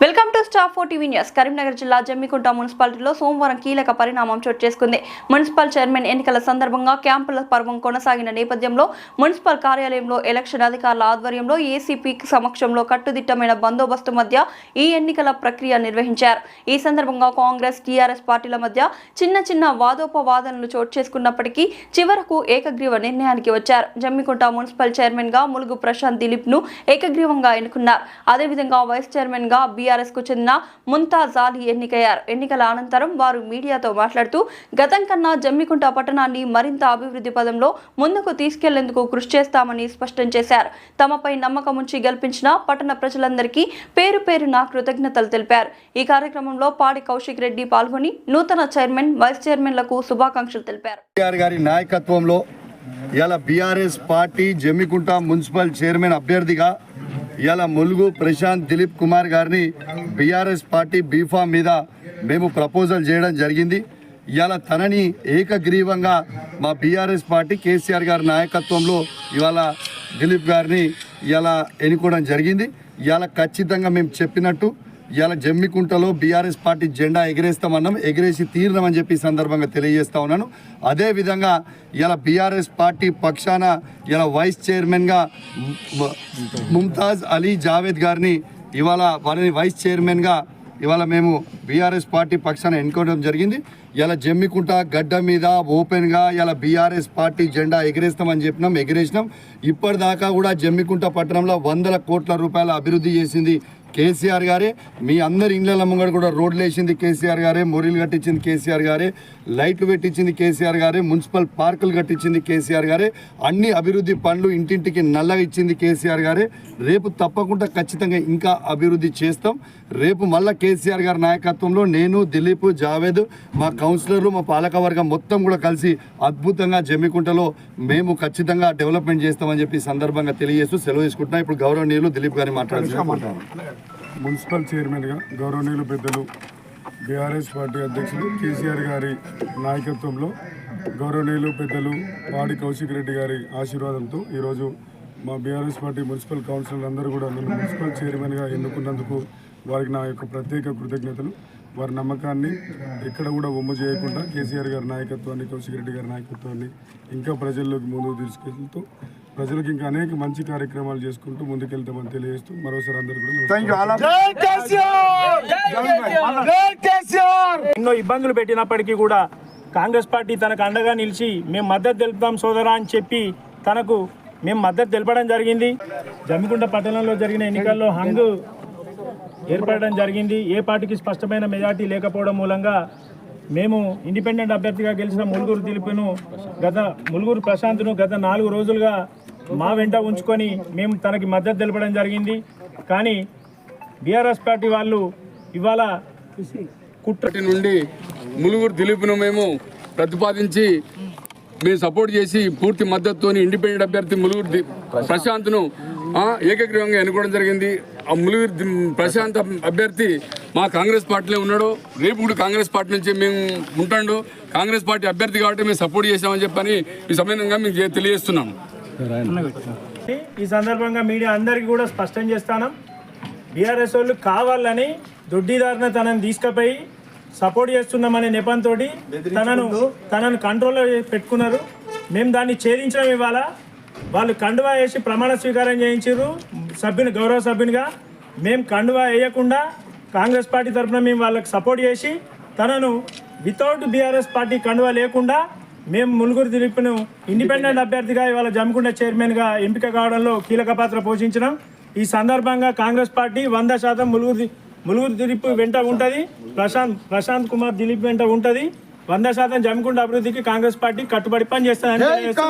Welcome to star four TV news. Karimnagar జిల్లా జమ్మికుంట మున్సిపాలిటీలో సోమవారం కీలక పరిణామం చోటు చేసుకుంది. మున్సిపల్ చైర్మన్ ఎన్నికల సందర్భంగా క్యాంపుల పర్వం కొనసాగిన నేపథ్యంలో మున్సిపల్ కార్యాలయంలో ఎలక్షన్ అధికారుల ఆధ్వర్యంలో ఏసీపీ సమక్షంలో కట్టుదిట్టమైన బందోబస్తు మధ్య ఈ ఎన్నికల ప్రక్రియ నిర్వహించారు. ఈ సందర్భంగా కాంగ్రెస్ టీఆర్ఎస్ పార్టీల మధ్య చిన్న చిన్న వాదోపవాదనలు చోటు చేసుకున్నప్పటికీ చివరకు ఏకగ్రీవ నిర్ణయానికి వచ్చారు. జమ్మికుంట మున్సిపల్ చైర్మన్గా ములుగు ప్రశాంత్ దిలీప్ను ఏకగ్రీవంగా ఎన్నుకున్నారు. అదేవిధంగా వైస్ చైర్మన్గా బీఆర్ఎస్కు చెందిన ముంతాజ్ అలీ ఎన్నికయ్యారు ఎన్నికల అనంతరం వారు మీడియాతో మాట్లాడుతూ గతం కన్నా జమ్మికుంట పట్టణాన్ని మరింత అభివృద్ధి పదంలో ముందుకు తీసుకెళ్ళేందుకు కృషి చేస్తామని స్పష్టం చేశారు. తమపై నమ్మకం ఉంచి గెలిపించిన పట్టణ ప్రజలందరికీ పేరు పేరున కృతజ్ఞతలు తెలిపారు. ఈ కార్యక్రమంలో పాడి కౌశిక్ రెడ్డి పాల్గొని నూతన చైర్మన్ వైస్ చైర్మన్లకు శుభాకాంక్షలు తెలిపారు. గారి నాయకత్వంలో ఇలా BRS party Jammikunta municipal chairman అభ్యర్థిగా ఇలా ములుగు ప్రశాంత్ దిలీప్ కుమార్ గారిని బీఆర్ఎస్ పార్టీ బీఫామ్ మీద మేము ప్రపోజల్ చేయడం జరిగింది. ఇవాళ తనని ఏకగ్రీవంగా మా బీఆర్ఎస్ పార్టీ కేసీఆర్ గారి నాయకత్వంలో ఇవాళ దిలీప్ గారిని ఇలా ఎన్నుకోవడం జరిగింది. ఇవాళ ఖచ్చితంగా మేము చెప్పినట్టు ఇవాళ జమ్మికుంటలో బీఆర్ఎస్ పార్టీ జెండా ఎగిరేస్తామన్నాం ఎగిరేసి తీరినామని చెప్పి సందర్భంగా తెలియజేస్తా ఉన్నాను. అదేవిధంగా ఇలా బీఆర్ఎస్ పార్టీ పక్షాన ఇలా వైస్ చైర్మన్గా ము- ముంతాజ్ అలీ జావేద్ గారిని ఇవాళ వారిని వైస్ చైర్మన్గా ఇవాళ మేము బీఆర్ఎస్ పార్టీ పక్షాన ఎన్నుకోవడం జరిగింది. ఇలా జమ్మికుంట గడ్డ మీద ఓపెన్గా ఇలా బీఆర్ఎస్ పార్టీ జెండా ఎగిరేస్తామని చెప్పినాం ఎగిరేసినాం. ఇప్పటిదాకా కూడా జమ్మికుంట పట్టణంలో వందల కోట్ల రూపాయల అభివృద్ధి చేసింది కేసీఆర్ గారే మీ అందరి ఇండ్ల ముంగడు కూడా రోడ్లు వేసింది కేసీఆర్ గారే మొరీలు కట్టించింది కేసీఆర్ గారే లైట్లు పెట్టించింది కేసీఆర్ గారే మున్సిపల్ పార్కులు కట్టించింది కేసీఆర్ గారే అన్ని అభివృద్ధి పనులు ఇంటింటికి నల్లగా ఇచ్చింది కేసీఆర్ గారే. రేపు తప్పకుండా ఖచ్చితంగా ఇంకా అభివృద్ధి చేస్తాం. రేపు మళ్ళా కేసీఆర్ గారి నాయకత్వంలో నేను దిలీప్ జావేద్ మా కౌన్సిలర్లు మా పాలకవర్గం మొత్తం కూడా కలిసి అద్భుతంగా జమ్మికుంటలో మేము ఖచ్చితంగా డెవలప్మెంట్ చేస్తామని చెప్పి సందర్భంగా తెలియజేస్తూ సెలవు తీసుకుంటున్నాం. ఇప్పుడు గౌరవనీయులు దిలీప్ గారిని మాట్లాడుతున్నాం మున్సిపల్ చైర్మన్గా గౌరవనీయులు పెద్దలు బీఆర్ఎస్ పార్టీ అధ్యక్షులు కేసీఆర్ గారి నాయకత్వంలో గౌరవనీయులు పెద్దలు పాడి కౌశిక్ రెడ్డి గారి ఆశీర్వాదంతో ఈరోజు మా బీఆర్ఎస్ పార్టీ మున్సిపల్ కౌన్సిలర్ అందరూ కూడా నన్ను మున్సిపల్ చైర్మన్గా ఎన్నుకున్నందుకు వారికి నా యొక్క ప్రత్యేక కృతజ్ఞతలు. వారి నమ్మకాన్ని ఎక్కడ కూడా ఒమ్ము చేయకుండా కేసీఆర్ గారి నాయకత్వాన్ని కౌశిక్ రెడ్డి గారి నాయకత్వాన్ని ఇంకా ప్రజల్లోకి ముందుకు తీసుకెళ్తూ ప్రజలకు ఇంకా అనేక మంచి కార్యక్రమాలు చేసుకుంటూ ముందుకెళ్తామని తెలియజేస్తూ మరోసారి అందరూ కూడా. ఎన్నో ఇబ్బందులు పెట్టినప్పటికీ కూడా కాంగ్రెస్ పార్టీ తనకు అండగా నిలిచి మేము మద్దతు తెలుపుతాం సోదరా అని చెప్పి తనకు మేము మద్దతు తెలపడం జరిగింది. జమ్మికుంట పట్టణంలో జరిగిన ఎన్నికల్లో హంగు ఏర్పడడం జరిగింది. ఏ పార్టీకి స్పష్టమైన మెజార్టీ లేకపోవడం మూలంగా మేము ఇండిపెండెంట్ అభ్యర్థిగా గెలిచిన ములుగురు దిలీపును గత ములుగురు ప్రశాంత్ను గత నాలుగు రోజులుగా మా వెంట ఉంచుకొని మేము తనకి మద్దతు తెలపడం జరిగింది. కానీ బీఆర్ఎస్ పార్టీ వాళ్ళు ఇవాళ కుట్రటి నుండి ములుగురు దిలీప్ను మేము ప్రతిపాదించి మేము సపోర్ట్ చేసి పూర్తి మద్దతుతో ఇండిపెండెంట్ అభ్యర్థి ములుగురు ప్రశాంత్ను ఏకగ్రీవంగా ఎన్నుకోవడం జరిగింది. ఆ ములుగురు ప్రశాంత్ అభ్యర్థి మా కాంగ్రెస్ పార్టీలో ఉన్నాడు. రేపు కూడా కాంగ్రెస్ పార్టీ నుంచి మేము ఉంటాడు. కాంగ్రెస్ పార్టీ అభ్యర్థి కాబట్టి మేము సపోర్ట్ చేసామని చెప్పని ఈ సమయంగా మీకు తెలియజేస్తున్నాము తెలియజేస్తున్నాం. ఈ సందర్భంగా మీడియా అందరికీ కూడా స్పష్టం చేస్తాను. బీఆర్ఎస్ వాళ్ళు కావాలని దొడ్డిదారిన తనని తీసుకుపోయి సపోర్ట్ చేస్తున్నామనే నెపంతో తనను తనను కంట్రోల్లో పెట్టుకున్నారు. మేము దాన్ని ఛేదించడం ఇవాళ వాళ్ళు కండువా వేసి ప్రమాణ స్వీకారం చేయించారు సభ్యుని గౌరవ సభ్యునిగా. మేము కండువా వేయకుండా కాంగ్రెస్ పార్టీ తరఫున మేము వాళ్ళకి సపోర్ట్ చేసి తనను వితౌట్ బీఆర్ఎస్ పార్టీ కండువా లేకుండా మేము ములుగురు దిలీప్ను ఇండిపెండెంట్ అభ్యర్థిగా ఇవాళ జమ్మికుంట చైర్మన్గా ఎంపిక కావడంలో కీలక పాత్ర పోషించడం ఈ సందర్భంగా కాంగ్రెస్ పార్టీ వంద శాతం ములుగురు ములుగురు దిలీప్ వెంట ఉంటుంది. ప్రశాంత్ ప్రశాంత్ కుమార్ దిలీప్ వెంట ఉంటుంది. వంద శాతం జమ్మికుంట అభివృద్ధికి కాంగ్రెస్ పార్టీ కట్టుబడి పని చేస్తుందని తెలియజేస్తూ-